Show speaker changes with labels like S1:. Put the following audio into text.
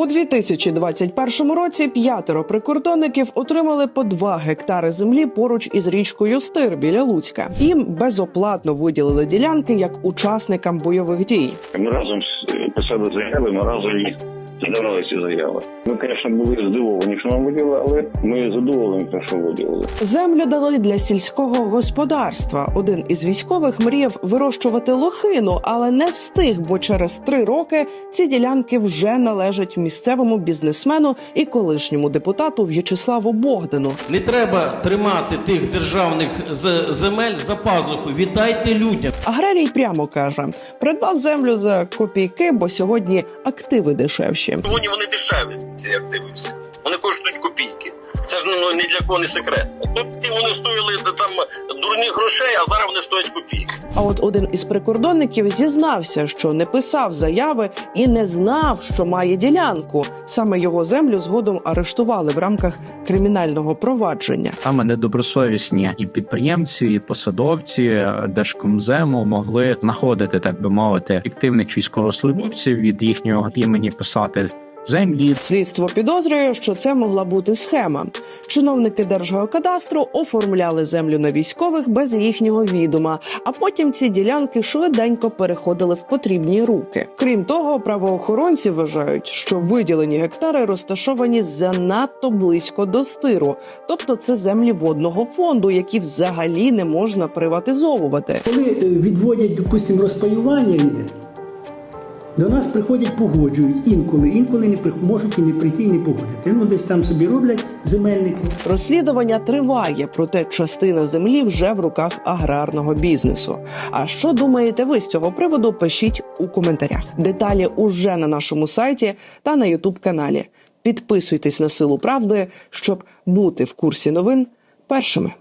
S1: У 2021 році п'ятеро прикордонників отримали по 2 гектари землі поруч із річкою Стир біля Луцька. Їм безоплатно виділили ділянки як учасникам бойових дій.
S2: Ми разом писали заяви, ми разом їх подавали ці заяви. Ми, звісно, були здивовані, що нам виділили, але ми задоволені, що виділили.
S1: Землю дали для сільського господарства. Один із військових мріяв вирощувати лохину, але не встиг, бо через три роки ці ділянки вже належать місцевому бізнесмену і колишньому депутату В'ячеславу Богдану.
S3: Не треба тримати тих державних земель за пазуху. Віддайте людям.
S1: Аграрій прямо каже: придбав землю за копійки, бо сьогодні активи дешевші.
S4: Сьогодні вони вони дешеві, ці активи всі. Вони коштують копійки. Це ж ну, ні для кого не секрет. Тобто вони стоїли там дурні грошей, а зараз вони стоять копійки.
S1: А от один із прикордонників зізнався, що не писав заяви і не знав, що має ділянку. Саме його землю згодом арештували в рамках кримінального провадження.
S5: Саме недобросовісні і підприємці, і посадовці е, Держкомзему могли знаходити, так би мовити, фіктивних військовослужбовців від їхнього імені писати землі.
S1: Слідство підозрює, що це могла бути схема. Чиновники Держгеокадастру оформляли землю на військових без їхнього відома, а потім ці ділянки швиденько переходили в потрібні руки. Крім того, правоохоронці вважають, що виділені гектари розташовані занадто близько до стиру, тобто це землі водного фонду, які взагалі не можна приватизовувати.
S6: Коли е, відводять, допустимо, розпаювання йде, до нас приходять, погоджують інколи, інколи не прих- можуть і не прийти, і не погодити. Ну, десь там собі роблять земельники.
S1: Розслідування триває, проте частина землі вже в руках аграрного бізнесу. А що думаєте ви з цього приводу? Пишіть у коментарях. Деталі уже на нашому сайті та на Ютуб каналі. Підписуйтесь на силу правди, щоб бути в курсі новин першими.